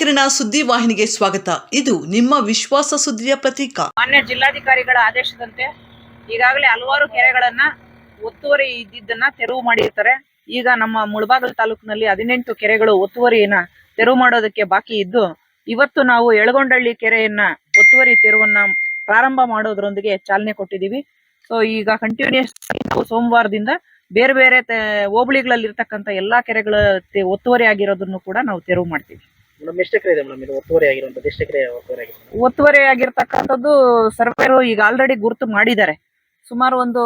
ಕಿರಣ ಸುದ್ದಿ ವಾಹಿನಿಗೆ ಸ್ವಾಗತ. ಇದು ನಿಮ್ಮ ವಿಶ್ವಾಸ ಸುದ್ದಿಯ ಪ್ರತೀಕ. ಮಾನ್ಯ ಜಿಲ್ಲಾಧಿಕಾರಿಗಳ ಆದೇಶದಂತೆ ಈಗಾಗಲೇ ಹಲವಾರು ಕೆರೆಗಳನ್ನ ಒತ್ತುವರಿ ಇದ್ದಿದ್ದನ್ನ ತೆರವು ಮಾಡಿರ್ತಾರೆ. ಈಗ ನಮ್ಮ ಮುಳಬಾಗಲ್ ತಾಲೂಕಿನಲ್ಲಿ ಹದಿನೆಂಟು ಕೆರೆಗಳು ಒತ್ತುವರಿಯನ್ನ ತೆರವು ಮಾಡೋದಕ್ಕೆ ಬಾಕಿ ಇದ್ದು, ಇವತ್ತು ನಾವು ಎಳಗೊಂಡಳ್ಳಿ ಕೆರೆಯನ್ನ ಒತ್ತುವರಿ ತೆರವನ್ನ ಪ್ರಾರಂಭ ಮಾಡೋದ್ರೊಂದಿಗೆ ಚಾಲನೆ ಕೊಟ್ಟಿದ್ದೀವಿ. ಸೊ ಈಗ ಕಂಟಿನ್ಯೂಸ್ ನಾವು ಸೋಮವಾರದಿಂದ ಬೇರೆ ಬೇರೆ ಹೋಬಳಿಗಳಲ್ಲಿರ್ತಕ್ಕಂಥ ಎಲ್ಲಾ ಕೆರೆಗಳ ಒತ್ತುವರಿ ಆಗಿರೋದನ್ನು ಕೂಡ ನಾವು ತೆರವು ಮಾಡ್ತೀವಿ. ಮೇಡಮ್ ಎಷ್ಟು ಎಕರೆ ಇದೆ ಮೇಡಮ್? ಇದು ಒತ್ತುವರಿ ಆಗಿರುವಂತದ್ದು ಎಷ್ಟು ಎಕರೆ ಒತ್ತುವರಿ ಆಗಿದೆ ಒತ್ತುವರಿ ಆಗಿರ್ತಕ್ಕಂಥದ್ದು ಸರ್ವೇರು ಈಗ ಆಲ್ರೆಡಿ ಗುರುತು ಮಾಡಿದ್ದಾರೆ. ಸುಮಾರು ಒಂದು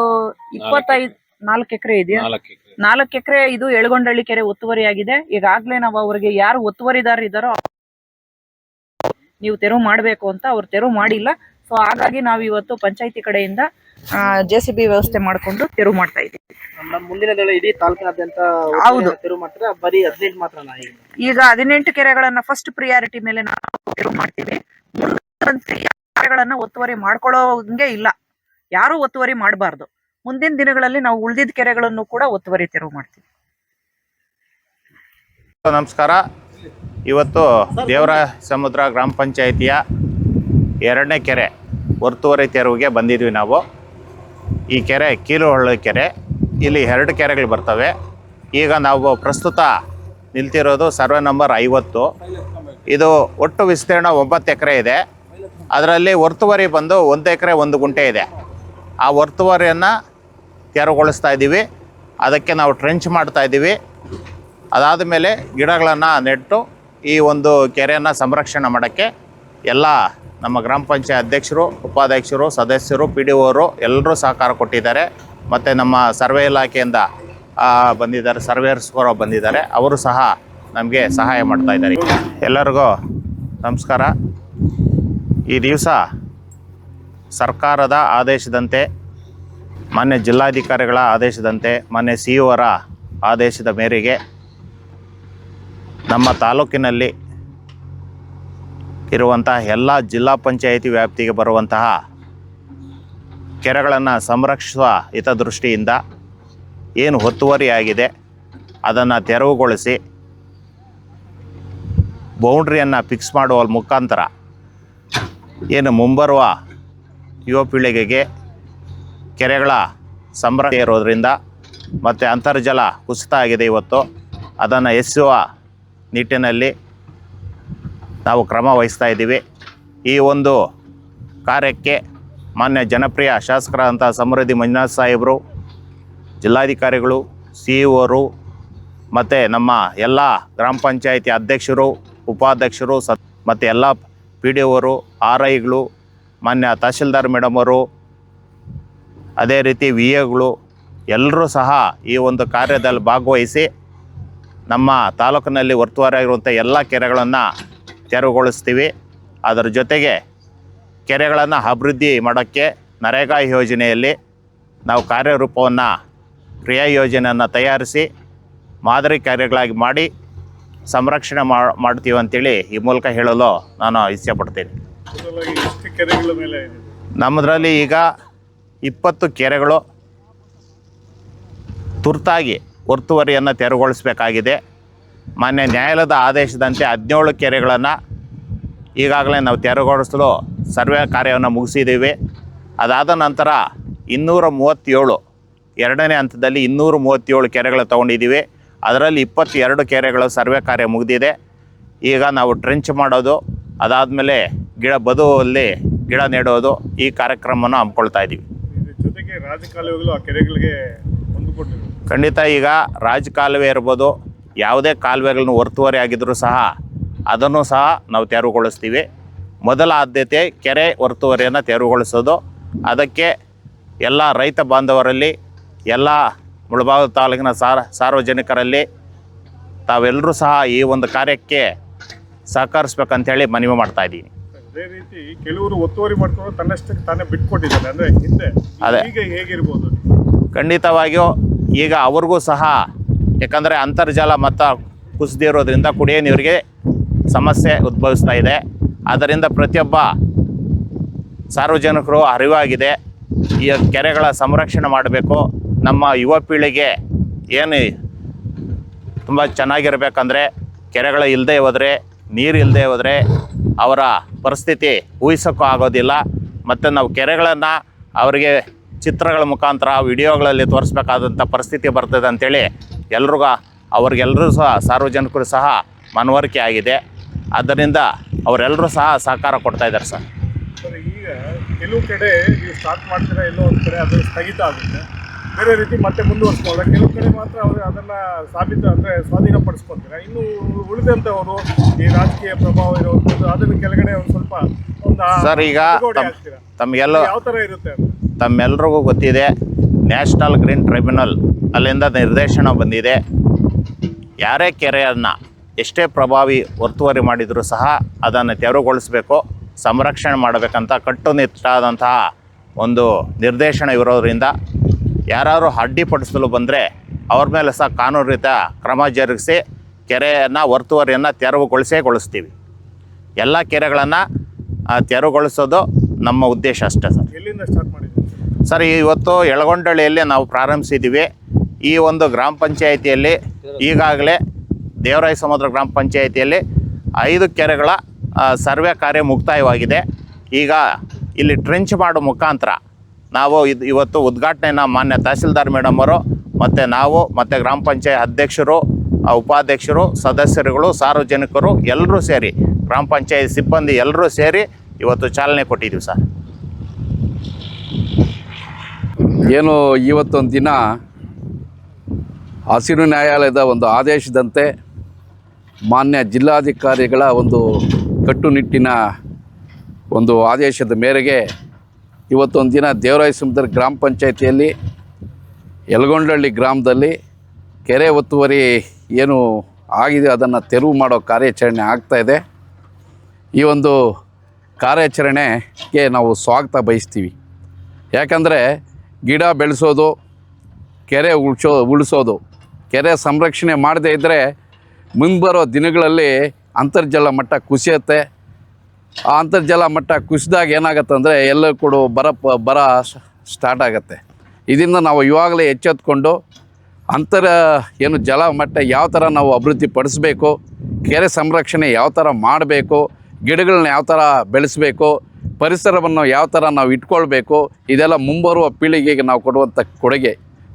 ಇಪ್ಪತ್ತೈದು ನಾಲ್ಕು ಎಕರೆ ಇದೆಯಾ? ನಾಲ್ಕು ಎಕರೆ. ನಾಲ್ಕು ಎಕರೆ ಇದು ಎಳಗೊಂಡಳ್ಳಿ ಕೆರೆ ಒತ್ತುವರಿ ಆಗಿದೆ. ಈಗಾಗ್ಲೇ ನಾವು ಅವರಿಗೆ ಯಾರು ಒತ್ತುವರಿದಾರ ಇದ್ದಾರೋ ನೀವು ತೆರವು ಮಾಡಬೇಕು ಅಂತ ಅವ್ರು ತೆರವು ಮಾಡಿಲ್ಲ. ಸೊ ಹಾಗಾಗಿ ನಾವು ಇವತ್ತು ಪಂಚಾಯತಿ ಕಡೆಯಿಂದ ಜೆ ಸಿ ಬಿ ವ್ಯವಸ್ಥೆ ಮಾಡಿಕೊಂಡು ತೆರವು ಮಾಡ್ತಾ ಇದ್ದೀವಿ. ಮುಂದಿನ ದಿನ ಇಡೀ ತಾಲೂಕಿನಾದ್ಯಂತ ಹೌದು. ತೆರವು ಮಾಡ್ತಾರೆ. ಬರೀ ಹದಿನೆಂಟು ಮಾತ್ರ ಈಗ. ಈಗ ಹದಿನೆಂಟು ಕೆರೆಗಳನ್ನ ಫಸ್ಟ್ ಪ್ರಿಯಾರಿಟಿ ಮೇಲೆ ನಾವು ತೆರವು ಮಾಡ್ತೀವಿ. ಕೆರೆಗಳನ್ನ ಒತ್ತುವರಿ ಮಾಡ್ಕೊಳ್ಳೋಂಗೆ ಇಲ್ಲ. ಯಾರು ಒತ್ತುವರಿ ಮಾಡಬಾರ್ದು. ಮುಂದಿನ ದಿನಗಳಲ್ಲಿ ನಾವು ಉಳಿದಿದ್ದ ಕೆರೆಗಳನ್ನು ಕೂಡ ಒತ್ತುವರಿ ತೆರವು ಮಾಡ್ತೀವಿ. ನಮಸ್ಕಾರ. ಇವತ್ತು ದೇವರ ಸಮುದ್ರ ಗ್ರಾಮ ಪಂಚಾಯಿತಿಯ ಎರಡನೇ ಕೆರೆ ಒತ್ತುವರಿ ತೆರವಿಗೆ ಬಂದಿದ್ವಿ ನಾವು. ಈ ಕೆರೆ ಕೀಲುಹೊಳ್ಳ ಕೆರೆ, ಇಲ್ಲಿ ಎರಡು ಕೆರೆಗಳು ಬರ್ತವೆ. ಈಗ ನಾವು ಪ್ರಸ್ತುತ ನಿಲ್ತಿರೋದು ಸರ್ವೆ ನಂಬರ್ ಐವತ್ತು. ಇದು ಒಟ್ಟು ವಿಸ್ತೀರ್ಣ ಒಂಬತ್ತು ಎಕರೆ ಇದೆ. ಅದರಲ್ಲಿ ಒರ್ತುವರಿ ಬಂದು ಒಂದು ಎಕರೆ, ಒಂದು ಗುಂಟೆ ಇದೆ. ಆ ಒರ್ತುವರಿಯನ್ನು ತೆರವುಗೊಳಿಸ್ತಾ ಇದ್ದೀವಿ. ಅದಕ್ಕೆ ನಾವು ಟ್ರೆಂಚ್ ಮಾಡ್ತಾ ಇದ್ದೀವಿ. ಅದಾದ ಮೇಲೆ ಗಿಡಗಳನ್ನು ನೆಟ್ಟು ಈ ಒಂದು ಕೆರೆಯನ್ನು ಸಂರಕ್ಷಣೆ ಮಾಡೋಕ್ಕೆ ಎಲ್ಲ ನಮ್ಮ ಗ್ರಾಮ ಪಂಚಾಯತ್ ಅಧ್ಯಕ್ಷರು, ಉಪಾಧ್ಯಕ್ಷರು, ಸದಸ್ಯರು ಪಿ ಡಿ ಒರು ಎಲ್ಲರೂ ಸಹಕಾರ ಕೊಟ್ಟಿದ್ದಾರೆ. ಮತ್ತು ನಮ್ಮ ಸರ್ವೆ ಇಲಾಖೆಯಿಂದ ಬಂದಿದ್ದಾರೆ ಸರ್ವೇಯರ್ಸ್ಗಳು ಬಂದಿದ್ದಾರೆ. ಅವರು ಸಹ ನಮಗೆ ಸಹಾಯ ಮಾಡ್ತಾ ಇದ್ದಾರೆ. ಎಲ್ಲರಿಗೂ ನಮಸ್ಕಾರ. ಈ ದಿವಸ ಸರ್ಕಾರದ ಆದೇಶದಂತೆ, ಮಾನ್ಯ ಜಿಲ್ಲಾಧಿಕಾರಿಗಳ ಆದೇಶದಂತೆ, ಮಾನ್ಯ ಸಿ ಆದೇಶದ ಮೇರೆಗೆ ನಮ್ಮ ತಾಲೂಕಿನಲ್ಲಿ ಇರುವಂತಹ ಎಲ್ಲ ಜಿಲ್ಲಾ ಪಂಚಾಯಿತಿ ವ್ಯಾಪ್ತಿಗೆ ಬರುವಂತಹ ಕೆರೆಗಳನ್ನು ಸಂರಕ್ಷಿಸುವ ಹಿತದೃಷ್ಟಿಯಿಂದ ಏನು ಒತ್ತುವರಿಯಾಗಿದೆ ಅದನ್ನು ತೆರವುಗೊಳಿಸಿ ಬೌಂಡ್ರಿಯನ್ನು ಫಿಕ್ಸ್ ಮಾಡುವ ಮುಖಾಂತರ ಏನು ಮುಂಬರುವ ಯುವ ಪೀಳಿಗೆಗೆ ಕೆರೆಗಳ ಸಂರಕ್ಷಣೆ ಇರೋದರಿಂದ ಮತ್ತು ಅಂತರ್ಜಲ ಕುಸಿತ ಆಗಿದೆ ಇವತ್ತು, ಅದನ್ನು ಎಸೆಯುವ ನಿಟ್ಟಿನಲ್ಲಿ ನಾವು ಕ್ರಮ ವಹಿಸ್ತಾ ಇದ್ದೀವಿ. ಈ ಒಂದು ಕಾರ್ಯಕ್ಕೆ ಮಾನ್ಯ ಜನಪ್ರಿಯ ಶಾಸಕರಾದಂಥ ಸಮೃದ್ಧಿ ಮಂಜುನಾಥ್ ಸಾಹೇಬರು, ಜಿಲ್ಲಾಧಿಕಾರಿಗಳು, ಸಿ ಇರು ಮತ್ತು ನಮ್ಮ ಎಲ್ಲ ಗ್ರಾಮ ಪಂಚಾಯಿತಿ ಅಧ್ಯಕ್ಷರು, ಉಪಾಧ್ಯಕ್ಷರು ಸತ್ ಮತ್ತು ಎಲ್ಲ ಪಿ ಡಿ ಒರು, ಆರ್ ಐಗಳು, ಮಾನ್ಯ ತಹಶೀಲ್ದಾರ್ ಮೇಡಮ್ ಅವರು, ಅದೇ ರೀತಿ ವಿ ಎಗಳು ಎಲ್ಲರೂ ಸಹ ಈ ಒಂದು ಕಾರ್ಯದಲ್ಲಿ ಭಾಗವಹಿಸಿ ನಮ್ಮ ತಾಲೂಕಿನಲ್ಲಿ ವರ್ತುವಾರಿಯಾಗಿರುವಂಥ ಎಲ್ಲ ಕೆರೆಗಳನ್ನು ತೆರವುಗೊಳಿಸ್ತೀವಿ. ಅದರ ಜೊತೆಗೆ ಕೆರೆಗಳನ್ನು ಅಭಿವೃದ್ಧಿ ಮಾಡೋಕ್ಕೆ ನರೇಗಾ ಯೋಜನೆಯಲ್ಲಿ ನಾವು ಕಾರ್ಯರೂಪವನ್ನು, ಕ್ರಿಯಾ ಯೋಜನೆಯನ್ನು ತಯಾರಿಸಿ ಮಾದರಿ ಕಾರ್ಯಗಳಾಗಿ ಮಾಡಿ ಸಂರಕ್ಷಣೆ ಮಾಡ್ತೀವಿ ಅಂತೇಳಿ ಈ ಮೂಲಕ ಹೇಳಲು ನಾನು ಇಷ್ಟಪಡ್ತೀನಿ ನಮ್ಮದ್ರಲ್ಲಿ ಈಗ ಇಪ್ಪತ್ತು ಕೆರೆಗಳು ತುರ್ತಾಗಿ ಒತ್ತುವರಿಯನ್ನು ತೆರವುಗೊಳಿಸಬೇಕಾಗಿದೆ. ಮಾನ್ಯ ನ್ಯಾಯಾಲಯದ ಆದೇಶದಂತೆ ಹದಿನೇಳು ಕೆರೆಗಳನ್ನು ಈಗಾಗಲೇ ನಾವು ತೆರವುಗೊಳಿಸಲು ಸರ್ವೆ ಕಾರ್ಯವನ್ನು ಮುಗಿಸಿದ್ದೀವಿ. ಅದಾದ ನಂತರ ಇನ್ನೂರ ಮೂವತ್ತೇಳು ಎರಡನೇ ಹಂತದಲ್ಲಿ ಇನ್ನೂರ ಮೂವತ್ತೇಳು ಕೆರೆಗಳು ತೊಗೊಂಡಿದ್ದೀವಿ. ಅದರಲ್ಲಿ ಇಪ್ಪತ್ತೆರಡು ಕೆರೆಗಳು ಸರ್ವೆ ಕಾರ್ಯ ಮುಗಿದಿದೆ. ಈಗ ನಾವು ಟ್ರೆಂಚ್ ಮಾಡೋದು ಅದಾದಮೇಲೆ ಗಿಡ ಬದುವಲ್ಲಿ ಗಿಡ ನೆಡೋದು ಈ ಕಾರ್ಯಕ್ರಮವನ್ನು ಹಮ್ಮಿಕೊಳ್ತಾ ಇದ್ದೀವಿ. ಇದ್ರ ಜೊತೆಗೆ ರಾಜಕಾಲುವೆಗಳು ಆ ಕೆರೆಗಳಿಗೆ ಖಂಡಿತ ಈಗ ರಾಜಕಾಲುವೆ ಇರ್ಬೋದು ಯಾವುದೇ ಕಾಲುವೆಗಳನ್ನು ಒತ್ತುವರಿ ಆಗಿದ್ದರೂ ಸಹ ಅದನ್ನು ಸಹ ನಾವು ತೆರವುಗೊಳಿಸ್ತೀವಿ. ಮೊದಲ ಆದ್ಯತೆ ಕೆರೆ ಒರ್ತುವರಿಯನ್ನು ತೆರವುಗೊಳಿಸೋದು. ಅದಕ್ಕೆ ಎಲ್ಲ ರೈತ ಬಾಂಧವರಲ್ಲಿ ಎಲ್ಲ ಮುಳಬಾಗ ತಾಲೂಕಿನ ಸಾರ್ ಸಾರ್ವಜನಿಕರಲ್ಲಿ ತಾವೆಲ್ಲರೂ ಸಹ ಈ ಒಂದು ಕಾರ್ಯಕ್ಕೆ ಸಹಕರಿಸ್ಬೇಕಂತೇಳಿ ಮನವಿ ಮಾಡ್ತಾ ಇದ್ದೀನಿ. ಅದೇ ರೀತಿ ಕೆಲವರು ಒತ್ತುವರಿ ಮಾಡ್ಕೊಂಡು ತನ್ನಷ್ಟಕ್ಕೆ ತಾನೇ ಬಿಟ್ಕೊಟ್ಟಿದ್ದಾರೆ. ಅಂದರೆ ಹಿಂದೆ ಅದೇ. ಈಗ ಹೇಗಿರ್ಬೋದು? ಖಂಡಿತವಾಗಿಯೂ ಈಗ ಅವ್ರಿಗೂ ಸಹ ಯಾಕಂದರೆ ಅಂತರ್ಜಲ ಮತ್ತು ಕುಸಿದಿರೋದ್ರಿಂದ ಕುಡಿಯೋ ನೀರಿಗೆ ಸಮಸ್ಯೆ ಉದ್ಭವಿಸ್ತಾ ಇದೆ. ಆದ್ದರಿಂದ ಪ್ರತಿಯೊಬ್ಬ ಸಾರ್ವಜನಿಕರು ಅರಿವಾಗಿದೆ. ಈ ಕೆರೆಗಳ ಸಂರಕ್ಷಣೆ ಮಾಡಬೇಕು. ನಮ್ಮ ಯುವ ಪೀಳಿಗೆ ಏನು ತುಂಬ ಚೆನ್ನಾಗಿರಬೇಕಂದ್ರೆ ಕೆರೆಗಳು ಇಲ್ಲದೆ ಹೋದರೆ, ನೀರು ಇಲ್ಲದೆ ಹೋದರೆ ಅವರ ಪರಿಸ್ಥಿತಿ ಊಹಿಸೋಕ್ಕೂ ಆಗೋದಿಲ್ಲ. ಮತ್ತು ನಾವು ಕೆರೆಗಳನ್ನು ಅವರಿಗೆ ಚಿತ್ರಗಳ ಮುಖಾಂತರ, ವಿಡಿಯೋಗಳಲ್ಲಿ ತೋರಿಸ್ಬೇಕಾದಂಥ ಪರಿಸ್ಥಿತಿ ಬರ್ತದೆ ಅಂಥೇಳಿ ಎಲ್ರಿಗೂ ಅವ್ರಿಗೆಲ್ಲರೂ ಸಹ ಸಾರ್ವಜನಿಕರು ಸಹ ಮನವರಿಕೆ ಆಗಿದೆ. ಆದ್ದರಿಂದ ಅವರೆಲ್ಲರೂ ಸಹ ಸಹಕಾರ ಕೊಡ್ತಾ ಇದ್ದಾರೆ ಸರ್. ಸರ್ ಈಗ ಕೆಲವು ಕಡೆ ನೀವು ಸ್ಟಾರ್ಟ್ ಮಾಡ್ತೀರಾ ಎಲ್ಲೋ ಒಂದು ಕಡೆ ಅದು ಸ್ಥಗಿತ ಆಗುತ್ತೆ. ಬೇರೆ ರೀತಿ ಮತ್ತೆ ಮುಂದುವರ್ಸ್ಕೊಳ್ಳ ಕೆಲವು ಕಡೆ ಮಾತ್ರ ಅವರು ಅದನ್ನು ಸಾಬೀತು ಅಂದರೆ ಸ್ವಾಧೀನಪಡಿಸ್ಕೊತೀರಾ ಇನ್ನು ಉಳಿದಂಥವರು ಈ ರಾಜಕೀಯ ಪ್ರಭಾವ ಇರುವಂಥದ್ದು ಅದನ್ನು ಕೆಳಗಡೆ ಒಂದು ಸ್ವಲ್ಪ ಒಂದು ಸರ್ ಈಗ ಬಿಡುಗಡೆ ತಮ್- ತಮಗೆಲ್ಲ ಯಾವ ಥರ ಇರುತ್ತೆ ತಮ್ಮೆಲ್ರಿಗೂ ಗೊತ್ತಿದೆ ನ್ಯಾಷನಲ್ ಗ್ರೀನ್ ಟ್ರೈಬ್ಯುನಲ್ ಅಲ್ಲಿಂದ ನಿರ್ದೇಶನ ಬಂದಿದೆ. ಯಾರೇ ಕೆರೆಯನ್ನು ಎಷ್ಟೇ ಪ್ರಭಾವಿ ಒತ್ತುವರಿ ಮಾಡಿದರೂ ಸಹ ಅದನ್ನು ತೆರವುಗೊಳಿಸಬೇಕು, ಸಂರಕ್ಷಣೆ ಮಾಡಬೇಕಂತ ಕಟ್ಟುನಿಟ್ಟಾದಂತಹ ಒಂದು ನಿರ್ದೇಶನ ಇರೋದರಿಂದ ಯಾರಾದರೂ ಅಡ್ಡಿಪಡಿಸಲು ಬಂದರೆ ಅವ್ರ ಮೇಲೆ ಸಹ ಕಾನೂನು ರೀತಿಯ ಕ್ರಮ ಜರುಗಿಸಿ ಕೆರೆಯನ್ನು, ಒತ್ತುವರಿಯನ್ನು ತೆರವುಗೊಳಿಸೇ ಗೊಳಿಸ್ತೀವಿ. ಎಲ್ಲ ಕೆರೆಗಳನ್ನು ತೆರವುಗೊಳಿಸೋದು ನಮ್ಮ ಉದ್ದೇಶ ಅಷ್ಟೇ ಸರ್. ಸರ್, ಇವತ್ತು ಎಳಗೊಂಡಳ್ಳಿಯಲ್ಲಿ ನಾವು ಪ್ರಾರಂಭಿಸಿದ್ದೀವಿ. ಈ ಒಂದು ಗ್ರಾಮ ಪಂಚಾಯಿತಿಯಲ್ಲಿ ಈಗಾಗಲೇ ದೇವರಾಯ ಸಮುದ್ರ ಗ್ರಾಮ ಪಂಚಾಯಿತಿಯಲ್ಲಿ ಐದು ಕೆರೆಗಳ ಸರ್ವೆ ಕಾರ್ಯ ಮುಕ್ತಾಯವಾಗಿದೆ. ಈಗ ಇಲ್ಲಿ ಟ್ರೆಂಚ್ ಮಾಡೋ ಮುಖಾಂತರ ನಾವು ಇದು, ಇವತ್ತು ಉದ್ಘಾಟನೆಯನ್ನು ಮಾನ್ಯ ತಹಸೀಲ್ದಾರ್ ಮೇಡಮರು ಮತ್ತು ನಾವು ಮತ್ತು ಗ್ರಾಮ ಪಂಚಾಯತ್ ಅಧ್ಯಕ್ಷರು ಉಪಾಧ್ಯಕ್ಷರು, ಸದಸ್ಯರುಗಳು, ಸಾರ್ವಜನಿಕರು ಎಲ್ಲರೂ ಸೇರಿ, ಗ್ರಾಮ ಪಂಚಾಯತ್ ಸಿಬ್ಬಂದಿ ಎಲ್ಲರೂ ಸೇರಿ ಇವತ್ತು ಚಾಲನೆ ಕೊಟ್ಟಿದ್ದೀವಿ ಸರ್. ಏನು ಇವತ್ತೊಂದು ದಿನ ಹಸಿರು ನ್ಯಾಯಾಲಯದ ಒಂದು ಆದೇಶದಂತೆ ಮಾನ್ಯ ಜಿಲ್ಲಾಧಿಕಾರಿಗಳ ಒಂದು ಕಟ್ಟುನಿಟ್ಟಿನ ಒಂದು ಆದೇಶದ ಮೇರೆಗೆ ಇವತ್ತೊಂದು ದಿನ ದೇವರಾಯ ಸಮುದ್ರ ಗ್ರಾಮ ಪಂಚಾಯಿತಿಯಲ್ಲಿ ಯಲಗೊಂಡಳ್ಳಿ ಗ್ರಾಮದಲ್ಲಿ ಕೆರೆ ಒತ್ತುವರಿ ಏನು ಆಗಿದೆ ಅದನ್ನು ತೆರವು ಮಾಡೋ ಕಾರ್ಯಾಚರಣೆ ಆಗ್ತಾಯಿದೆ ಈ ಒಂದು ಕಾರ್ಯಾಚರಣೆಗೆ ನಾವು ಸ್ವಾಗತ ಬಯಸ್ತೀವಿ. ಯಾಕಂದರೆ ಗಿಡ ಬೆಳೆಸೋದು, ಕೆರೆ ಉಳ್ಸೋ, ಉಳಿಸೋದು, ಕೆರೆ ಸಂರಕ್ಷಣೆ ಮಾಡದೇ ಇದ್ದರೆ ಮುಂಬರೋ ದಿನಗಳಲ್ಲಿ ಅಂತರ್ಜಲ ಮಟ್ಟ ಕುಸಿಯುತ್ತೆ. ಆ ಅಂತರ್ಜಲ ಮಟ್ಟ ಕುಸಿದಾಗ ಏನಾಗುತ್ತೆ ಅಂದರೆ ಎಲ್ಲ ಕೂಡ ಬರ ಬರ ಸ್ಟಾರ್ಟ್ ಆಗುತ್ತೆ. ಇದರಿಂದ ನಾವು ಇವಾಗಲೇ ಎಚ್ಚೆತ್ಕೊಂಡು ಅಂತರ, ಏನು ಜಲ ಮಟ್ಟ ಯಾವ ಥರ ನಾವು ಅಭಿವೃದ್ಧಿ ಪಡಿಸ್ಬೇಕು ಕೆರೆ ಸಂರಕ್ಷಣೆ ಯಾವ ಥರ ಮಾಡಬೇಕು ಗಿಡಗಳನ್ನ ಯಾವ ಥರ ಬೆಳೆಸಬೇಕು, ಪರಿಸರವನ್ನು ಯಾವ ಥರ ನಾವು ಇಟ್ಕೊಳ್ಬೇಕು, ಇದೆಲ್ಲ ಮುಂಬರುವ ಪೀಳಿಗೆಗೆ ನಾವು ಕೊಡುವಂಥ ಕೊಡುಗೆ.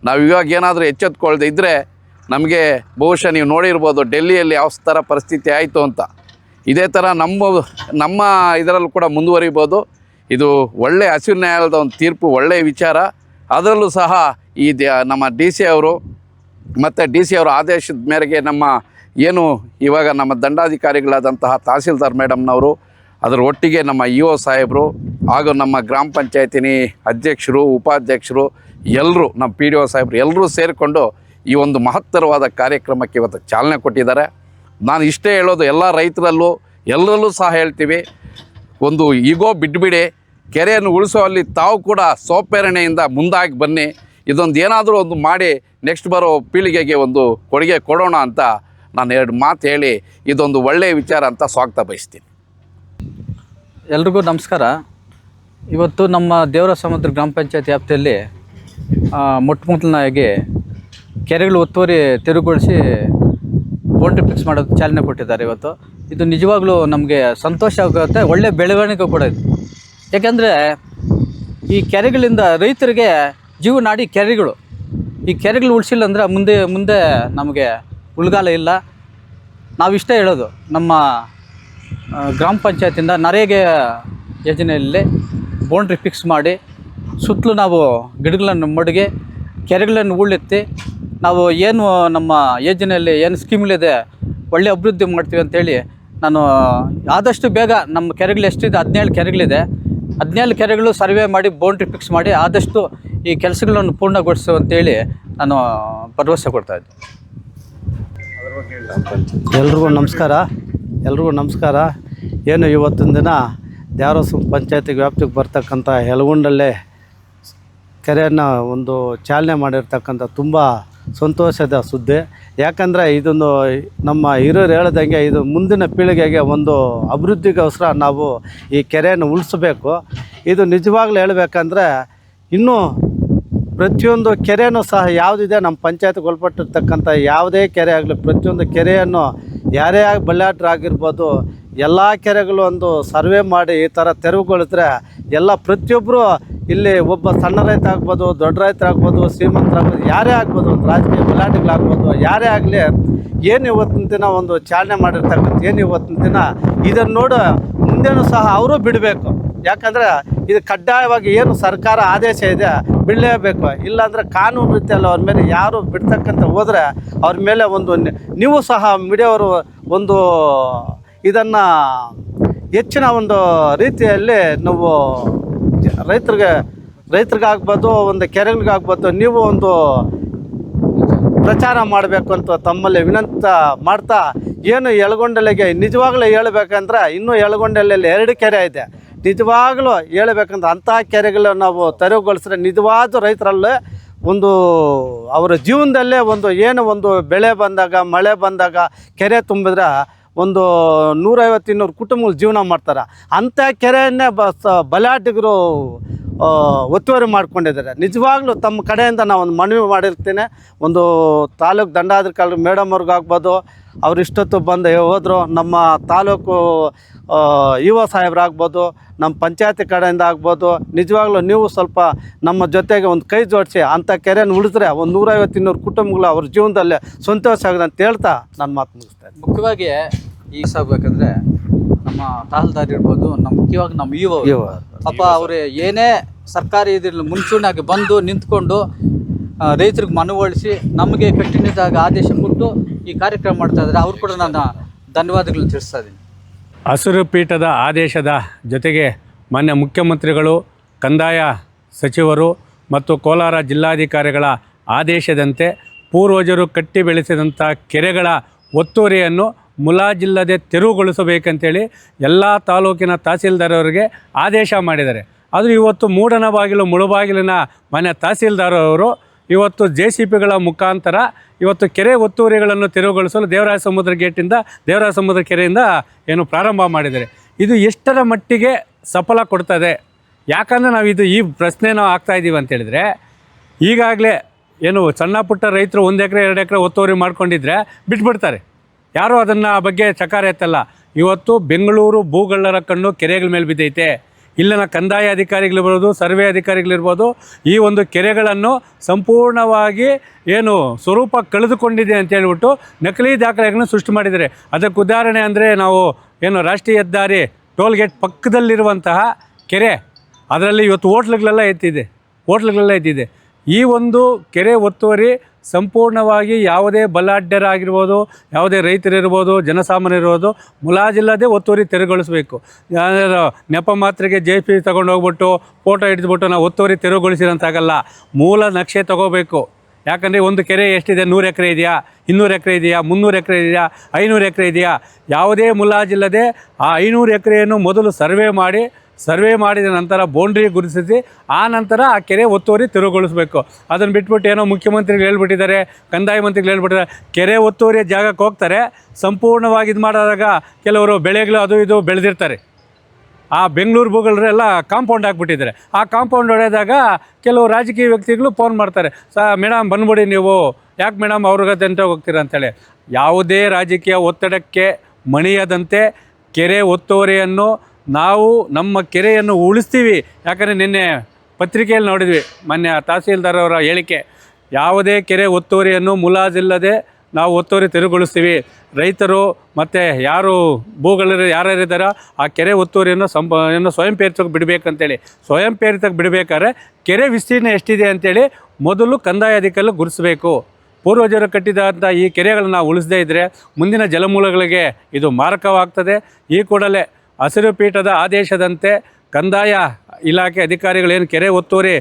ನಾವು ಇವಾಗ ಏನಾದರೂ ಎಚ್ಚೆತ್ಕೊಳ್ದೆ ಇದ್ದರೆ ನಮಗೆ ಬಹುಶಃ ನೀವು ನೋಡಿರ್ಬೋದು ಡೆಲ್ಲಿಯಲ್ಲಿ ಯಾವ ಥರ ಪರಿಸ್ಥಿತಿ ಆಯಿತು ಅಂತ. ಇದೇ ಥರ ನಮ್ಮ ನಮ್ಮ ಇದರಲ್ಲೂ ಕೂಡ ಮುಂದುವರಿಬೋದು. ಇದು ಒಳ್ಳೆ ಹಸಿರು ನ್ಯಾಯಾಲಯದ ಒಂದು ತೀರ್ಪು ಒಳ್ಳೆಯ ವಿಚಾರ. ಅದರಲ್ಲೂ ಸಹ ಈ ನಮ್ಮ ಡಿ ಸಿ ಅವರು ಮತ್ತು ಡಿ ಸಿ ಅವರ ಆದೇಶದ ಮೇರೆಗೆ ನಮ್ಮ ಏನು ಇವಾಗ ನಮ್ಮ ದಂಡಾಧಿಕಾರಿಗಳಾದಂತಹ ತಹಸೀಲ್ದಾರ್ ಮೇಡಮ್ನವರು, ಅದರ ಒಟ್ಟಿಗೆ ನಮ್ಮ ಇ ಒ ಸಾಹೇಬರು ಹಾಗೂ ನಮ್ಮ ಗ್ರಾಮ ಪಂಚಾಯತಿನಿ ಅಧ್ಯಕ್ಷರು, ಉಪಾಧ್ಯಕ್ಷರು ಎಲ್ಲರೂ, ನಮ್ಮ ಪಿ ಡಿ ಒ ಸಾಹೇಬರು ಎಲ್ಲರೂ ಸೇರಿಕೊಂಡು ಈ ಒಂದು ಮಹತ್ತರವಾದ ಕಾರ್ಯಕ್ರಮಕ್ಕೆ ಇವತ್ತು ಚಾಲನೆ ಕೊಟ್ಟಿದ್ದಾರೆ. ನಾನು ಇಷ್ಟೇ ಹೇಳೋದು ಎಲ್ಲ ರೈತರಲ್ಲೂ ಎಲ್ಲರಲ್ಲೂ ಸಹ ಹೇಳ್ತೀವಿ, ಒಂದು ಈಗೋ ಬಿಟ್ಬಿಡಿ, ಕೆರೆಯನ್ನು ಉಳಿಸುವಲ್ಲಿ ತಾವು ಕೂಡ ಸೋಪೇರಣೆಯಿಂದ ಮುಂದಾಗಿ ಬನ್ನಿ. ಇದೊಂದು ಏನಾದರೂ ಒಂದು ಮಾಡಿ ನೆಕ್ಸ್ಟ್ ಬರೋ ಪೀಳಿಗೆಗೆ ಒಂದು ಕೊಡುಗೆ ಕೊಡೋಣ ಅಂತ ನಾನು ಎರಡು ಮಾತು ಹೇಳಿ ಇದೊಂದು ಒಳ್ಳೆಯ ವಿಚಾರ ಅಂತ ಸ್ವಾಗತ ಬಯಸ್ತೀನಿ. ಎಲ್ರಿಗೂ ನಮಸ್ಕಾರ. ಇವತ್ತು ನಮ್ಮ ದೇವರ ಸಮುದ್ರ ಗ್ರಾಮ ಪಂಚಾಯತ್ ವ್ಯಾಪ್ತಿಯಲ್ಲಿ ಮೊಟ್ಟ ಮೊದಲನಾಗಿ ಕೆರೆಗಳು ಒತ್ತುವರಿ ತೆರವುಗೊಳಿಸಿ ಬೌಂಡ್ರಿ ಫಿಕ್ಸ್ ಮಾಡೋದು ಚಾಲನೆ ಕೊಟ್ಟಿದ್ದಾರೆ ಇವತ್ತು. ಇದು ನಿಜವಾಗ್ಲೂ ನಮಗೆ ಸಂತೋಷ ಆಗುತ್ತೆ ಒಳ್ಳೆಯ ಬೆಳವಣಿಗೆ ಕೂಡ ಇದು. ಯಾಕೆಂದರೆ ಈ ಕೆರೆಗಳಿಂದ ರೈತರಿಗೆ ಜೀವನಾಡಿ ಕೆರೆಗಳು. ಈ ಕೆರೆಗಳು ಉಳಿಸಿಲ್ಲ ಅಂದರೆ ಮುಂದೆ ಮುಂದೆ ನಮಗೆ ಉಳ್ಗಾಲ ಇಲ್ಲ. ನಾವಿಷ್ಟೇ ಹೇಳೋದು, ನಮ್ಮ ಗ್ರಾಮ ಪಂಚಾಯತಿಂದ ನರೇಗೆ ಯೋಜನೆಯಲ್ಲಿ ಬೌಂಡ್ರಿ ಫಿಕ್ಸ್ ಮಾಡಿ, ಸುತ್ತಲೂ ನಾವು ಗಿಡಗಳನ್ನು ಮಡಗಿ, ಕೆರೆಗಳನ್ನು ಉಳ್ಳೆತ್ತಿ, ನಾವು ಏನು ನಮ್ಮ ಯೋಜನೆಯಲ್ಲಿ ಏನು ಸ್ಕೀಮ್ಗಳಿದೆ, ಒಳ್ಳೆ ಅಭಿವೃದ್ಧಿ ಮಾಡ್ತೀವಿ ಅಂತೇಳಿ ನಾನು, ಆದಷ್ಟು ಬೇಗ ನಮ್ಮ ಕೆರೆಗಳು ಎಷ್ಟಿದೆ, ಹದಿನೇಳು ಕೆರೆಗಳಿದೆ. ಹದಿನೇಳು ಕೆರೆಗಳು ಸರ್ವೆ ಮಾಡಿ ಬೌಂಡ್ರಿ ಫಿಕ್ಸ್ ಮಾಡಿ, ಆದಷ್ಟು ಈ ಕೆಲಸಗಳನ್ನು ಪೂರ್ಣಗೊಳಿಸು ಅಂತೇಳಿ ನಾನು ಭರವಸೆ ಕೊಡ್ತಾ ಇದ್ದೆ. ಎಲ್ರಿಗೂ ನಮಸ್ಕಾರ. ಎಲ್ರಿಗೂ ನಮಸ್ಕಾರ. ಏನು ಇವತ್ತಿನ ದಿನ ದ್ಯಾವರಸು ಪಂಚಾಯತಿ ವ್ಯಾಪ್ತಿಗೆ ಬರ್ತಕ್ಕಂಥ ಹೆಲಗುಂಡಲ್ಲೇ ಕೆರೆಯನ್ನು ಒಂದು ಚಾಲನೆ ಮಾಡಿರ್ತಕ್ಕಂಥ ತುಂಬ ಸಂತೋಷದ ಸುದ್ದಿ. ಯಾಕಂದರೆ ಇದೊಂದು ನಮ್ಮ ಹಿರಿಯರು ಹೇಳ್ದಂಗೆ ಇದು ಮುಂದಿನ ಪೀಳಿಗೆಗೆ ಒಂದು ಅಭಿವೃದ್ಧಿಗೋಸ್ಕರ ನಾವು ಈ ಕೆರೆಯನ್ನು ಉಳಿಸ್ಬೇಕು. ಇದು ನಿಜವಾಗ್ಲೂ ಹೇಳಬೇಕಂದ್ರೆ ಇನ್ನೂ ಪ್ರತಿಯೊಂದು ಕೆರೆಯೂ ಸಹ ಯಾವುದಿದೆ, ನಮ್ಮ ಪಂಚಾಯತ್ಗೆ ಒಳಪಟ್ಟಿರ್ತಕ್ಕಂಥ ಯಾವುದೇ ಕೆರೆ ಆಗಲಿ, ಪ್ರತಿಯೊಂದು ಕೆರೆಯನ್ನು ಯಾರೇ ಆಗಿ ಬಳ್ಳಾಟ್ರಾಗಿರ್ಬೋದು ಎಲ್ಲ ಕೆರೆಗಳು ಒಂದು ಸರ್ವೆ ಮಾಡಿ ಈ ಥರ ತೆರವುಗೊಳಿಸಿದ್ರೆ ಎಲ್ಲ ಪ್ರತಿಯೊಬ್ಬರು ಇಲ್ಲಿ ಒಬ್ಬ ಸಣ್ಣ ರೈತ ಆಗ್ಬೋದು, ದೊಡ್ಡ ರೈತ ಆಗ್ಬೋದು ಶ್ರೀಮಂತರಾಗ್ಬೋದು ಯಾರೇ ಆಗ್ಬೋದು, ಒಂದು ರಾಜಕೀಯ ಬಲಾಟೆಗಳಾಗ್ಬೋದು ಯಾರೇ ಆಗಲಿ ಏನು ಇವತ್ತಿನ ದಿನ ಒಂದು ಚಾಲನೆ ಮಾಡಿರ್ತಕ್ಕಂಥ, ಏನು ಇವತ್ತಿನ ದಿನ ಇದನ್ನು ನೋಡು, ಮುಂದೆನೂ ಸಹ ಅವರು ಬಿಡಬೇಕು. ಯಾಕಂದರೆ ಇದು ಕಡ್ಡಾಯವಾಗಿ ಏನು ಸರ್ಕಾರ ಆದೇಶ ಇದೆ ಬಿಡಲೇಬೇಕು ಇಲ್ಲಾಂದರೆ ಕಾನೂನು ರೀತಿಯಲ್ಲಿ ಅವ್ರ ಮೇಲೆ ಯಾರು ಬಿಡ್ತಕ್ಕಂಥ ಹೋದರೆ ಅವ್ರ ಮೇಲೆ ಒಂದು ನೀವು ಸಹ ಮೀಡಿಯಾವರು ಒಂದು ಇದನ್ನು ಹೆಚ್ಚಿನ ಒಂದು ರೀತಿಯಲ್ಲಿ ನಾವು ರೈತರಿಗೆ, ರೈತರಿಗಾಗ್ಬೋದು, ಒಂದು ಕೆರೆಗಳಿಗಾಗ್ಬೋದು, ನೀವು ಒಂದು ಪ್ರಚಾರ ಮಾಡಬೇಕು ಅಂತ ತಮ್ಮಲ್ಲಿ ವಿನಂತ ಮಾಡ್ತಾ, ಏನು ಎಳಗೊಂಡಲೆಗೆ ನಿಜವಾಗ್ಲೂ ಹೇಳ್ಬೇಕಂದ್ರೆ ಇನ್ನೂ ಎಳಗೊಂಡಲಲ್ಲಿ ಎರಡು ಕೆರೆ ಇದೆ ನಿಜವಾಗ್ಲೂ ಹೇಳ್ಬೇಕಂದ್ರೆ ಅಂಥ ಕೆರೆಗಳು ನಾವು ತೆರವುಗೊಳಿಸಿದ್ರೆ ನಿಜವಾದ ರೈತರಲ್ಲೇ ಒಂದು ಅವರ ಜೀವನದಲ್ಲೇ ಒಂದು ಏನು ಒಂದು ಬೆಳೆ ಬಂದಾಗ, ಮಳೆ ಬಂದಾಗ, ಕೆರೆ ತುಂಬಿದ್ರೆ ಒಂದು ನೂರೈವತ್ತು ಇನ್ನೂರು ಕುಟುಂಬಗಳು ಜೀವನ ಮಾಡ್ತಾರೆ. ಅಂಥ ಕೆರೆಯನ್ನೇ ಬ ಸ- ಬಲಾಟಿಗರು ಒತ್ತುವರಿ ಮಾಡ್ಕೊಂಡಿದ್ದಾರೆ. ನಿಜವಾಗ್ಲೂ ತಮ್ಮ ಕಡೆಯಿಂದ ನಾವು ಒಂದು ಮನವಿ ಮಾಡಿರ್ತೀನಿ. ಒಂದು ತಾಲೂಕು ದಂಡಾಧಿಕಾರಿ ಮೇಡಮ್ ಅವ್ರಿಗಾಗ್ಬೋದು ಅವ್ರು ಇಷ್ಟೊತ್ತು ಬಂದು ಹೋದರು ನಮ್ಮ ತಾಲೂಕು ಯುವ ಸಾಹೇಬ್ರಾಗ್ಬೋದು ನಮ್ಮ ಪಂಚಾಯತಿ ಕಡೆಯಿಂದ ಆಗ್ಬೋದು ನಿಜವಾಗ್ಲೂ ನೀವು ಸ್ವಲ್ಪ ನಮ್ಮ ಜೊತೆಗೆ ಒಂದು ಕೈ ಜೋಡಿಸಿ ಅಂಥ ಕೆರೆಯನ್ನು ಉಳಿದ್ರೆ ಒಂದು ನೂರೈವತ್ತು ಇನ್ನೂರು ಕುಟುಂಬಗಳು ಅವ್ರ ಜೀವನದಲ್ಲಿ ಸಂತೋಷ ಆಗಿದೆ ಅಂತ ಹೇಳ್ತಾ ನನ್ನ ಮಾತು ಮುಗಿಸ್ತೇನೆ ಮುಖ್ಯವಾಗಿ ಈ ಸಾಗಬೇಕಂದ್ರೆ ನಮ್ಮ ತಹಲ್ದಾರ್ ಇರ್ಬೋದು ನಮ್ಮ ಮುಖ್ಯವಾಗಿ ನಮ್ಮ ಯುವ ಪಾಪ ಅವರು ಏನೇ ಸರ್ಕಾರಿ ಇದ್ರಲ್ಲಿ ಮುಂಚೂಣಿಯಾಗಿ ಬಂದು ನಿಂತ್ಕೊಂಡು ರೈತರಿಗೆ ಮನವೊಲಿಸಿ ನಮಗೆ ಕಟ್ಟುನಿಟ್ಟಾಗಿ ಆದೇಶ ಕೊಟ್ಟು ಈ ಕಾರ್ಯಕ್ರಮ ಮಾಡ್ತಾ ಇದ್ದಾರೆ. ಅವ್ರು ಕೂಡ ನಾನು ಧನ್ಯವಾದಗಳು ತಿಳಿಸ್ತಾ ಇದ್ದೀನಿ. ಹಸಿರು ಪೀಠದ ಆದೇಶದ ಜೊತೆಗೆ ಮಾನ್ಯ ಮುಖ್ಯಮಂತ್ರಿಗಳು, ಕಂದಾಯ ಸಚಿವರು ಮತ್ತು ಕೋಲಾರ ಜಿಲ್ಲಾಧಿಕಾರಿಗಳ ಆದೇಶದಂತೆ ಪೂರ್ವಜರು ಕಟ್ಟಿ ಬೆಳೆಸಿದಂಥ ಕೆರೆಗಳ ಒತ್ತುವರಿಯನ್ನು ಮುಲಾಜಿಲ್ಲದೆ ತೆರವುಗೊಳಿಸಬೇಕಂತೇಳಿ ಎಲ್ಲ ತಾಲೂಕಿನ ತಹಸೀಲ್ದಾರವರಿಗೆ ಆದೇಶ ಮಾಡಿದ್ದಾರೆ. ಆದರೆ ಇವತ್ತು ಮೂಡನ ಬಾಗಿಲು, ಮುಳುಬಾಗಿಲಿನ ಮಾನ್ಯ ತಹಸೀಲ್ದಾರ್ ಅವರು ಇವತ್ತು ಜೆ ಸಿ ಪಿಗಳ ಮುಖಾಂತರ ಇವತ್ತು ಕೆರೆ ಒತ್ತುವರಿಗಳನ್ನು ತೆರವುಗೊಳಿಸಲು ದೇವರಾಯ ಸಮುದ್ರ ಗೇಟಿಂದ ದೇವರಾಯ ಸಮುದ್ರ ಕೆರೆಯಿಂದ ಏನು ಪ್ರಾರಂಭ ಮಾಡಿದ್ದಾರೆ. ಇದು ಎಷ್ಟರ ಮಟ್ಟಿಗೆ ಸಫಲ ಕೊಡ್ತದೆ? ಯಾಕಂದರೆ ನಾವು ಇದು ಈ ಪ್ರಶ್ನೆ ನಾವು ಆಗ್ತಾ ಇದ್ದೀವಿ ಅಂತ ಹೇಳಿದರೆ, ಈಗಾಗಲೇ ಏನು ಸಣ್ಣ ಪುಟ್ಟ ರೈತರು ಒಂದು ಎಕರೆ, ಎರಡು ಎಕರೆ ಒತ್ತುವರಿ ಮಾಡ್ಕೊಂಡಿದ್ರೆ ಬಿಟ್ಬಿಡ್ತಾರೆ. ಯಾರೂ ಅದನ್ನು ಬಗ್ಗೆ ಚಕಾರ ಎತ್ತಲ್ಲ. ಇವತ್ತು ಬೆಂಗಳೂರು ಭೂಗಳ್ಳರ ಕಣ್ಣು ಕೆರೆಗಳ ಮೇಲೆ ಬಿದ್ದೈತೆ. ಇಲ್ಲಿನ ಕಂದಾಯ ಅಧಿಕಾರಿಗಳಿರ್ಬೋದು, ಸರ್ವೆ ಅಧಿಕಾರಿಗಳಿರ್ಬೋದು, ಈ ಒಂದು ಕೆರೆಗಳನ್ನು ಸಂಪೂರ್ಣವಾಗಿ ಏನು ಸ್ವರೂಪ ಕಳೆದುಕೊಂಡಿದೆ ಅಂತ ಹೇಳ್ಬಿಟ್ಟು ನಕಲಿ ದಾಖಲೆಗಳನ್ನು ಸೃಷ್ಟಿ ಮಾಡಿದ್ದಾರೆ. ಅದಕ್ಕೆ ಉದಾಹರಣೆ ಅಂದರೆ ನಾವು ಏನು ರಾಷ್ಟ್ರೀಯ ಹೆದ್ದಾರಿ ಟೋಲ್ ಗೇಟ್ ಪಕ್ಕದಲ್ಲಿರುವಂತಹ ಕೆರೆ, ಅದರಲ್ಲಿ ಇವತ್ತು ಹೋಟ್ಲುಗಳೆಲ್ಲ ಎತ್ತಿದೆ ಹೋಟ್ಲುಗಳೆಲ್ಲ ಎತ್ತಿದೆ. ಈ ಒಂದು ಕೆರೆ ಒತ್ತುವರಿ ಸಂಪೂರ್ಣವಾಗಿ ಯಾವುದೇ ಬಲಾಢ್ಯರಾಗಿರ್ಬೋದು, ಯಾವುದೇ ರೈತರಿರ್ಬೋದು, ಜನಸಾಮಾನ್ಯರಿರ್ಬೋದು, ಮುಲಾಜಿಲ್ಲದೆ ಒತ್ತುವರಿ ತೆರವುಗೊಳಿಸಬೇಕು. ನೆಪ ಮಾತ್ರೆಗೆ ಜೆ ಪಿ ತಗೊಂಡು ಹೋಗ್ಬಿಟ್ಟು ಫೋಟೋ ಹಿಡಿದ್ಬಿಟ್ಟು ನಾವು ಒತ್ತುವರಿ ತೆರವುಗೊಳಿಸಿದಂತಾಗಲ್ಲ ಮೂಲ ನಕ್ಷೆ ತಗೋಬೇಕು. ಯಾಕಂದರೆ ಒಂದು ಕೆರೆ ಎಷ್ಟಿದೆ? ನೂರು ಎಕರೆ ಇದೆಯಾ? ಇನ್ನೂರು ಎಕರೆ ಇದೆಯಾ? ಮುನ್ನೂರು ಎಕರೆ ಇದೆಯಾ? ಐನೂರು ಎಕರೆ ಇದೆಯಾ? ಯಾವುದೇ ಮುಲಾಜಿಲ್ಲದೆ ಆ ಐನೂರು ಎಕರೆಯನ್ನು ಮೊದಲು ಸರ್ವೆ ಮಾಡಿ ಸರ್ವೆ ಮಾಡಿದ ನಂತರ ಬೌಂಡ್ರಿ ಗುರುತಿಸಿ, ಆ ನಂತರ ಆ ಕೆರೆ ಒತ್ತುವರಿ ತೆರವುಗೊಳಿಸಬೇಕು. ಅದನ್ನು ಬಿಟ್ಬಿಟ್ಟು ಏನೋ ಮುಖ್ಯಮಂತ್ರಿಗಳು ಹೇಳ್ಬಿಟ್ಟಿದ್ದಾರೆ, ಕಂದಾಯ ಮಂತ್ರಿಗಳು ಹೇಳ್ಬಿಟ್ಟಿದ್ದಾರೆ, ಕೆರೆ ಒತ್ತುವರಿಯ ಜಾಗಕ್ಕೆ ಹೋಗ್ತಾರೆ, ಸಂಪೂರ್ಣವಾಗಿ ಇದು ಮಾಡಿದಾಗ ಕೆಲವರು ಬೆಳೆಗಳು ಅದು ಇದು ಬೆಳೆದಿರ್ತಾರೆ. ಆ ಬೆಂಗಳೂರು ಭೂಗಳರೆಲ್ಲ ಕಾಂಪೌಂಡ್ ಹಾಕ್ಬಿಟ್ಟಿದ್ದಾರೆ. ಆ ಕಾಂಪೌಂಡ್ ಹೊಡೆದಾಗ ಕೆಲವು ರಾಜಕೀಯ ವ್ಯಕ್ತಿಗಳು ಫೋನ್ ಮಾಡ್ತಾರೆ, ಸ ಮೇಡಮ್ ಬಂದ್ಬಿಡಿ ನೀವು, ಯಾಕೆ ಮೇಡಮ್ ಅವ್ರಿಗೆ ಅಂತ ಹೋಗ್ತೀರಾ ಅಂತೇಳಿ ಯಾವುದೇ ರಾಜಕೀಯ ಒತ್ತಡಕ್ಕೆ ಮಣಿಯದಂತೆ ಕೆರೆ ಒತ್ತುವರಿಯನ್ನು ನಾವು ನಮ್ಮ ಕೆರೆಯನ್ನು ಉಳಿಸ್ತೀವಿ. ಯಾಕಂದರೆ ನಿನ್ನೆ ಪತ್ರಿಕೆಯಲ್ಲಿ ನೋಡಿದ್ವಿ, ಮೊನ್ನೆ ತಹಸೀಲ್ದಾರ್ ಅವರ ಹೇಳಿಕೆ, ಯಾವುದೇ ಕೆರೆ ಒತ್ತುವರಿಯನ್ನು ಮುಲಾಜಿಲ್ಲದೆ ನಾವು ಒತ್ತುವರಿ ತೆರವುಗೊಳಿಸ್ತೀವಿ. ರೈತರು ಮತ್ತು ಯಾರು ಭೂಗಳರು ಯಾರ್ಯಾರಿದ್ದಾರೋ ಆ ಕೆರೆ ಒತ್ತುವರಿಯನ್ನು ಸಂಪ ಏನು ಸ್ವಯಂ ಪ್ರೇರಿತಕ್ಕೆ ಬಿಡಬೇಕಂತೇಳಿ. ಸ್ವಯಂ ಪ್ರೇರಿತಕ್ಕೆ ಬಿಡಬೇಕಾದ್ರೆ ಕೆರೆ ವಿಸ್ತೀರ್ಣ ಎಷ್ಟಿದೆ ಅಂತೇಳಿ ಮೊದಲು ಕಂದಾಯ ಅಧಿಕಾರಿ ಗುರುತಿಸಬೇಕು. ಪೂರ್ವಜರು ಕಟ್ಟಿದಂಥ ಈ ಕೆರೆಗಳನ್ನು ಉಳಿಸದೇ ಇದ್ದರೆ ಮುಂದಿನ ಜಲಮೂಲಗಳಿಗೆ ಇದು ಮಾರಕವಾಗ್ತದೆ. ಈ ಕೂಡಲೇ ಹಸಿರು ಪೀಠದ ಆದೇಶದಂತೆ ಕಂದಾಯ ಇಲಾಖೆ ಅಧಿಕಾರಿಗಳೇನು ಕೆರೆ ಒತ್ತುವರಿ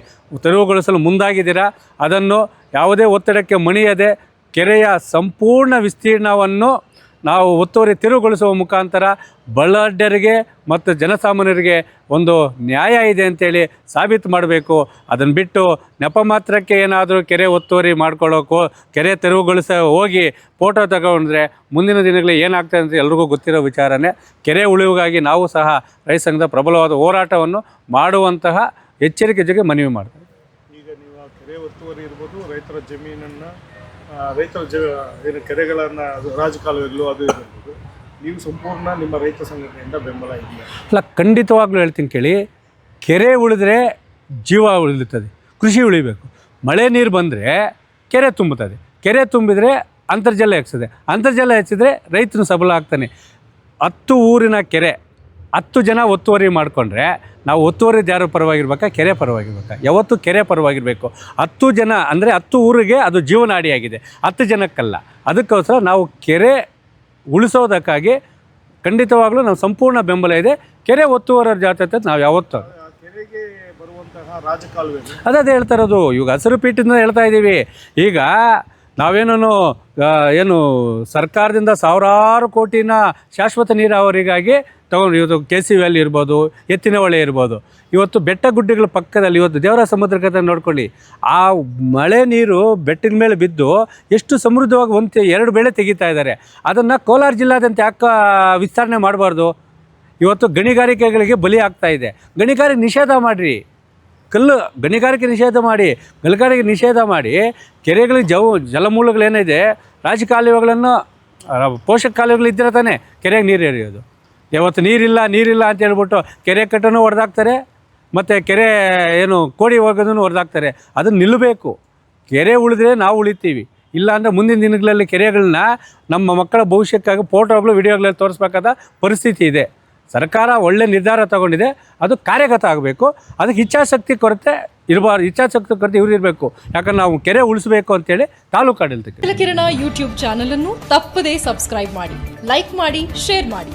ತೆರವುಗೊಳಿಸಲು ಮುಂದಾಗಿದ್ದೀರಾ? ಅದನ್ನು ಯಾವುದೇ ಒತ್ತಡಕ್ಕೆ ಮಣಿಯದೆ ಕೆರೆಯ ಸಂಪೂರ್ಣ ವಿಸ್ತೀರ್ಣವನ್ನು ನಾವು ಒತ್ತುವರಿ ತೆರವುಗೊಳಿಸುವ ಮುಖಾಂತರ ಬಳ್ಳಾಢ್ಯರಿಗೆ ಮತ್ತು ಜನಸಾಮಾನ್ಯರಿಗೆ ಒಂದು ನ್ಯಾಯ ಇದೆ ಅಂತೇಳಿ ಸಾಬೀತು ಮಾಡಬೇಕು. ಅದನ್ನು ಬಿಟ್ಟು ನೆಪ ಮಾತ್ರಕ್ಕೆ ಏನಾದರೂ ಕೆರೆ ಒತ್ತುವರಿ ಮಾಡ್ಕೊಳ್ಳೋಕ್ಕೋ ಕೆರೆ ತೆರವುಗೊಳಿಸ ಹೋಗಿ ಫೋಟೋ ತಗೊಂಡ್ರೆ ಮುಂದಿನ ದಿನಗಳಲ್ಲಿ ಏನಾಗ್ತದೆ ಅಂತ ಎಲ್ರಿಗೂ ಗೊತ್ತಿರೋ ವಿಚಾರನೇ. ಕೆರೆ ಉಳಿವಿಗಾಗಿ ನಾವು ಸಹ ರೈತ ಸಂಘದ ಪ್ರಬಲವಾದ ಹೋರಾಟವನ್ನು ಮಾಡುವಂತಹ ಎಚ್ಚರಿಕೆ ಜೊತೆಗೆ ಮನವಿ ಮಾಡ್ತೀವಿ. ಈಗ ನೀವು ಕೆರೆ ಒತ್ತುವರಿ ಇರ್ಬೋದು, ರೈತರ ಜಮೀನನ್ನು ರೈತರ ಜ ಏನು ಕೆರೆಗಳನ್ನು, ಅದು ರಾಜಕಾಲುವೆಗಳು, ಅದು ಇರ್ಬೋದು ನೀವು ಸಂಪೂರ್ಣ ನಿಮ್ಮ ರೈತ ಸಂಘಟನೆಯಿಂದ ಬೆಂಬಲ ಇದೆಯಾ ಅಲ್ಲ, ಖಂಡಿತವಾಗ್ಲೂ ಹೇಳ್ತೀನಿ ಕೇಳಿ, ಕೆರೆ ಉಳಿದ್ರೆ ಜೀವ ಉಳಿಯುತ್ತದೆ, ಕೃಷಿ ಉಳಿಬೇಕು. ಮಳೆ ನೀರು ಬಂದರೆ ಕೆರೆ ತುಂಬುತ್ತದೆ. ಕೆರೆ ತುಂಬಿದರೆ ಅಂತರ್ಜಲ ಹೆಚ್ಚಿದೆ ಅಂತರ್ಜಲ ಹೆಚ್ಚಿದ್ರೆ ರೈತನು ಸಬಲ ಆಗ್ತಾನೆ. ಹತ್ತು ಊರಿನ ಕೆರೆ ಹತ್ತು ಜನ ಒತ್ತುವರಿ ಮಾಡಿಕೊಂಡ್ರೆ ನಾವು ಒತ್ತುವರಿದ ಯಾರು ಪರವಾಗಿರ್ಬೇಕಾ? ಕೆರೆ ಪರವಾಗಿರ್ಬೇಕಾ? ಯಾವತ್ತು ಕೆರೆ ಪರವಾಗಿರಬೇಕು. ಹತ್ತು ಜನ ಅಂದರೆ ಹತ್ತು ಊರಿಗೆ ಅದು ಜೀವನಾಡಿಯಾಗಿದೆ. ಹತ್ತು ಜನಕ್ಕಲ್ಲ. ಅದಕ್ಕೋಸ್ಕರ ನಾವು ಕೆರೆ ಉಳಿಸೋದಕ್ಕಾಗಿ ಖಂಡಿತವಾಗ್ಲೂ ನಾವು ಸಂಪೂರ್ಣ ಬೆಂಬಲ ಇದೆ. ಕೆರೆ ಒತ್ತುವರ ಜಾತ್ರೆ ನಾವು ಯಾವತ್ತು ಅದೇ? ಅದೇ ಹೇಳ್ತಾ ಇರೋದು. ಇವಾಗ ಹಸಿರು ಪೀಠದಿಂದ ಹೇಳ್ತಾ ಇದ್ದೀವಿ. ಈಗ ನಾವೇನೋ ಏನು ಸರ್ಕಾರದಿಂದ ಸಾವಿರಾರು ಕೋಟಿನ ಶಾಶ್ವತ ನೀರಾವರಿಗಾಗಿ ತಗೊಂಡು ಇವತ್ತು ಕೆ ಸಿ ವ್ಯಾಲಿ ಇರ್ಬೋದು ಎತ್ತಿನ ಹೊಳೆ ಇರ್ಬೋದು. ಇವತ್ತು ಬೆಟ್ಟ ಗುಡ್ಡಗಳ ಪಕ್ಕದಲ್ಲಿ ಇವತ್ತು ದೇವರ ಸಮುದ್ರ ಕಥೆ ನೋಡ್ಕೊಳ್ಳಿ. ಆ ಮಳೆ ನೀರು ಬೆಟ್ಟಿನ ಮೇಲೆ ಬಿದ್ದು ಎಷ್ಟು ಸಮೃದ್ಧವಾಗಿ ಒಂದು ಎರಡು ಬೆಳೆ ತೆಗಿತಾ ಇದ್ದಾರೆ. ಅದನ್ನು ಕೋಲಾರ ಜಿಲ್ಲಾದ್ಯಂತ ಯಾಕೆ ವಿಸ್ತರಣೆ ಮಾಡಬಾರ್ದು? ಇವತ್ತು ಗಣಿಗಾರಿಕೆಗಳಿಗೆ ಬಲಿ ಆಗ್ತಾ ಇದೆ. ಗಣಿಗಾರಿಕೆ ನಿಷೇಧ ಮಾಡಿರಿ. ಕಲ್ಲು, ಗಣಿಗಾರಿಕೆ ನಿಷೇಧ ಮಾಡಿ ಗಣಿಗಾರಿಕೆ ನಿಷೇಧ ಮಾಡಿ, ಕೆರೆಗಳಿಗೆ ಜವ ಜಲಮೂಲಗಳೇನಿದೆ, ರಾಜಕಾಲುವೆಗಳನ್ನು ಪೋಷಕ ಕಾಲುವೆಗಳು ಇದ್ದರೆ ತಾನೇ ಕೆರೆಗೆ ನೀರು ಎರೆಯೋದು ಯಾವತ್ತು ನೀರಿಲ್ಲ ನೀರಿಲ್ಲ ಅಂತ ಹೇಳ್ಬಿಟ್ಟು ಕೆರೆ ಕಟ್ಟನೂ ಹೊಡೆದಾಕ್ತಾರೆ ಮತ್ತು ಕೆರೆ ಏನು ಕೋಡಿ ಹೋಗೋದನ್ನು ಹೊಡೆದಾಕ್ತಾರೆ ಅದನ್ನು ನಿಲ್ಲಬೇಕು. ಕೆರೆ ಉಳಿದ್ರೆ ನಾವು ಉಳಿತೀವಿ. ಇಲ್ಲಾಂದರೆ ಮುಂದಿನ ದಿನಗಳಲ್ಲಿ ಕೆರೆಗಳನ್ನ ನಮ್ಮ ಮಕ್ಕಳ ಭವಿಷ್ಯಕ್ಕಾಗಿ ಫೋಟೋಗಳು ವಿಡಿಯೋಗಳಲ್ಲಿ ತೋರಿಸ್ಬೇಕಾದ ಪರಿಸ್ಥಿತಿ ಇದೆ. ಸರ್ಕಾರ ಒಳ್ಳೆ ನಿರ್ಧಾರ ತಗೊಂಡಿದೆ. ಅದು ಕಾರ್ಯಗತ ಆಗಬೇಕು. ಅದಕ್ಕೆ ಇಚ್ಛಾಶಕ್ತಿ ಕೊರತೆ ಇರಬಾರ್ದು. ಇಚ್ಛಾಶಕ್ತಿ ಕೊರತೆ ಇವ್ರು ಇರಬೇಕು. ಯಾಕಂದ್ರೆ ನಾವು ಕೆರೆ ಉಳಿಸಬೇಕು ಅಂತೇಳಿ ತಾಲೂಕು ಕಿರಣ ಯೂಟ್ಯೂಬ್ ಚಾನಲನ್ನು ತಪ್ಪದೇ ಸಬ್ಸ್ಕ್ರೈಬ್ ಮಾಡಿ. ಲೈಕ್ ಮಾಡಿ ಶೇರ್ ಮಾಡಿ.